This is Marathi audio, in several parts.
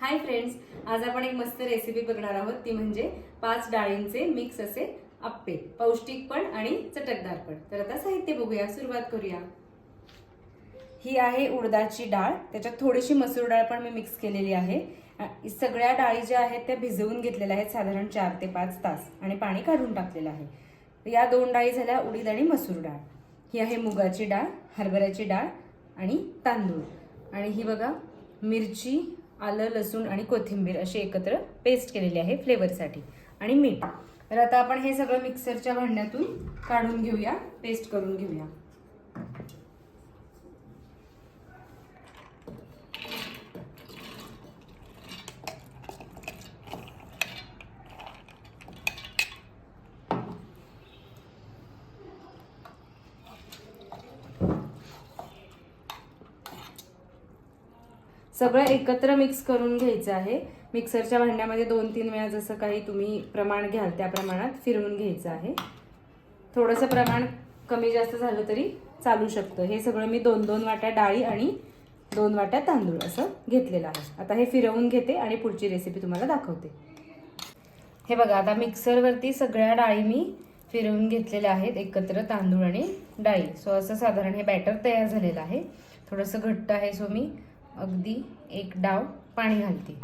हाय फ्रेंड्स आज आपण एक मस्त रेसिपी बघणार आहोत. ती म्हणजे पाच डाळींचे मिक्स असे आप्पे. पौष्टिक पण आणि चटकदार पण. तर आता साहित्य बघूया. सुरुवात करूया. ही आहे उडदाची डाळ. त्याच्यात थोडीशी मसूर डाळ पण मी मिक्स केलेली आहे. सगळ्या डाळी ज्या आहेत त्या भिजवून घेतलेल्या आहेत साधारण चार ते पाच तास. आणि पाणी काढून टाकलेलं आहे. या दोन डाळी झाल्या उडीद आणि मसूर डाळ. ही आहे मुगाची डाळ हरभऱ्याची डाळ आणि तांदूळ. आणि ही बघा मिरची आलं लसूण आणि कोथिंबीर अशी एकत्र पेस्ट केलेली आहे फ्लेवरसाठी आणि मीठ. तर आता आपण हे सगळं मिक्सरच्या भांड्यातून काढून घेऊया पेस्ट करून घेऊया. सगळं एकत्र मिक्स करून घ्यायचं आहे. मिक्सरच्या भांड्यामध्ये दोन तीन वेळा जसं काही तुम्ही प्रमाण घ्याल त्या प्रमाणात फिरवून घ्यायचं आहे. थोडंसं प्रमाण कमी जास्त झालं तरी चालू शकतं. हे सगळं मी दोन दोन वाट्या डाळी आणि दोन वाट्या तांदूळ असं घेतलेलं आहे. आता हे फिरवून घेते आणि पुढची रेसिपी तुम्हाला दाखवते. हे बघा आता मिक्सरवरती सगळ्या डाळी मी फिरवून घेतलेल्या आहेत. एकत्र तांदूळ आणि डाळी. सो असं साधारण हे बॅटर तयार झालेलं आहे. थोडंसं घट्ट आहे सो मी अगदी एक डाव पाणी घालते.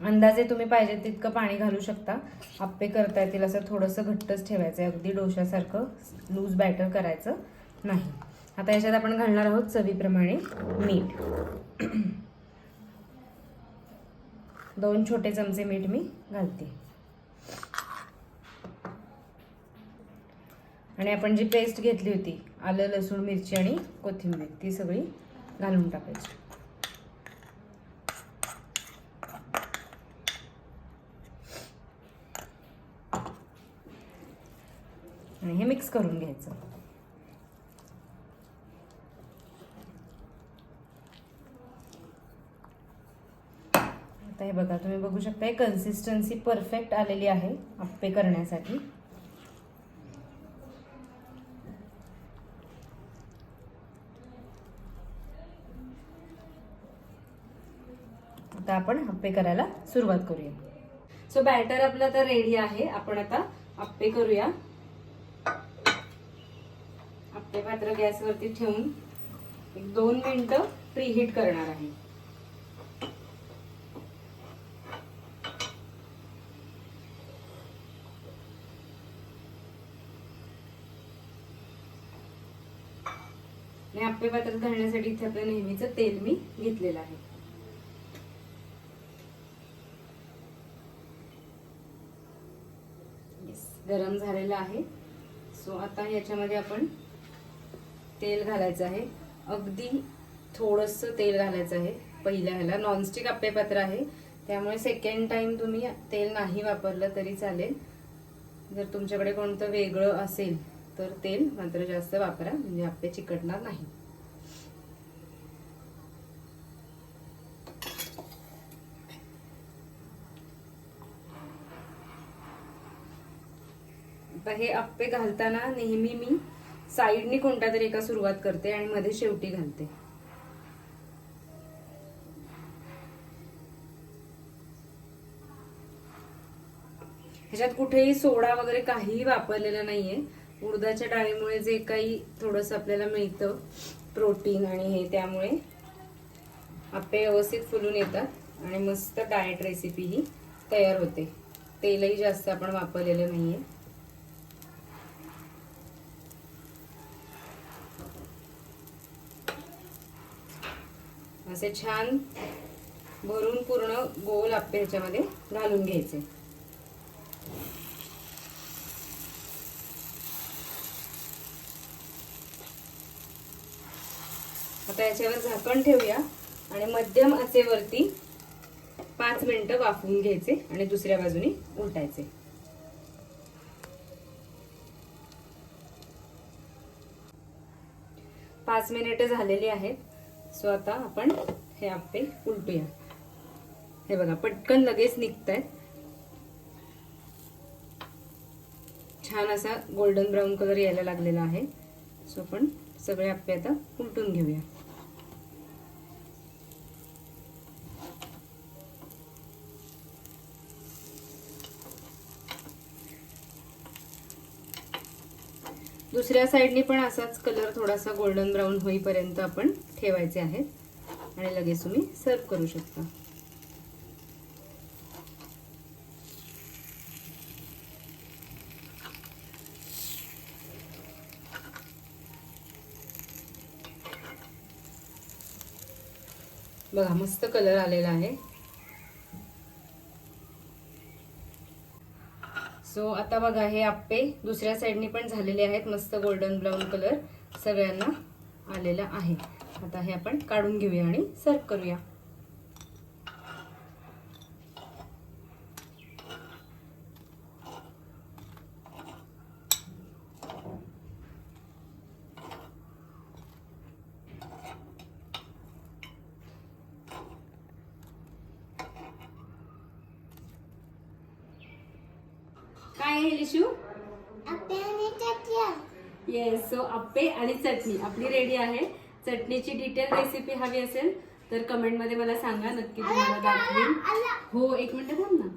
अंदाजे तुम्ही पाहिजे तितकं पाणी घालू शकता. आप्पे करता येतील असं थोडंसं घट्टच ठेवायचं आहे. अगदी डोशासारखं लूज बॅटर करायचं नाही. आता याच्यात आपण घालणार आहोत चवीप्रमाणे मीठ. दोन छोटे चमचे मीठ मी घालते. आणि आपण जी पेस्ट घेतली होती आलं लसूण मिरची आणि कोथिंबीर ती सगळी घालून टाकायची. आणि हे मिक्स करून घ्यायचं. आता हे बघा तुम्ही बघू शकता कन्सिस्टन्सी परफेक्ट आलेली आहे आप्पे करण्यासाठी. आता आपण आप्पे करायला सुरुवात करूया. सो बॅटर आपलं आता रेडी आहे. आपण आता आप्पे करूया. आप्पे पात्र गॅसवरती ठेवून एक दोन मिनटं प्रीहीट करणार आहे. आणि आप्पे पात्रात घालण्यासाठी इथे आपलं नेहमीचं तेल मी घेतलेलं आहे. राईस गरम झालेला आहे. सो आता याच्यामध्ये आपण तेल घालायचं आहे. अगदी थोडंसं तेल घालायचं आहे. पहिल्या ह्याला नॉनस्टिक आप्पे पात्र आहे. त्यामुळे सेकंड टाइम तुम्ही तेल नाही वापरलं तरी चालेल. जर तुमच्याकडे कोणतं वेगळं असेल तर तेल मात्र जास्त वापरा. म्हणजे आप्पे चिकटणार नाही. आता हे आप्पे घालताना नेहमी मी साईडनी कोणत्या तरी एका सुरुवात करते आणि मध्ये शेवटी घालते. ह्याच्यात कुठेही सोडा वगैरे काहीही वापरलेला नाहीये. उडदाच्या डाळीमुळे जे काही थोडस आपल्याला मिळतं प्रोटीन आणि हे त्यामुळे आपे व्यवस्थित फुलून येतात आणि मस्त डाएट रेसिपी ही तयार होते. तेलही जास्त आपण वापरलेलं नाहीये. असे छान भरून पूर्ण गोल आप्पे ह्याच्यामध्ये घालून घ्यायचे. आता याच्यावर झाकण ठेवूया आणि मध्यम आचेवरती पाच मिनिटं वाफवून घ्यायचे आणि दुसऱ्या बाजूने उलटायचे. पाच मिनिटं झालेली आहेत. सो आता आपण हे आपे उलटूया. हे बघा पटकन लगेच निघत आहेत छान असा गोल्डन ब्राऊन कलर यायला लागलेला आहे. सो आपण सगळे आपे आता उलटून घेऊया. दुसऱ्या साईडनी पण असाच कलर थोडासा गोल्डन ब्राऊन होईपर्यंत आपण ठेवायचे आहेत. आणि लगेच तुम्ही सर्व करू शकता. बघा मस्त कलर आलेला आहे. सो आता बघा हे आप्पे दुसऱ्या साईडनी पण झालेले आहेत. मस्त गोल्डन ब्राऊन कलर सगळ्यांना आलेला आहे. आता हे आपण काढून घेऊया आणि सर्व करूया. काय आहे लिशू? येस सो आप्पे आणि चटणी. आपली रेडी आहे. चटणीची डिटेल रेसिपी हवी असेल तर कमेंटमध्ये मला सांगा नक्की तुम्हाला दाखवेन. हो एक मिनिट थांब ना.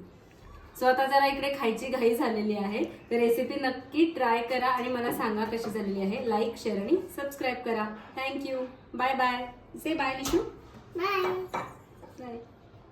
सो आता जरा इकडे खायची घाई झालेली आहे. तर रेसिपी नक्की ट्राय करा आणि मला सांगा कशी झालेली आहे. लाईक शेअर आणि सबस्क्राईब करा. Thank you bye bye say bye लिशू bye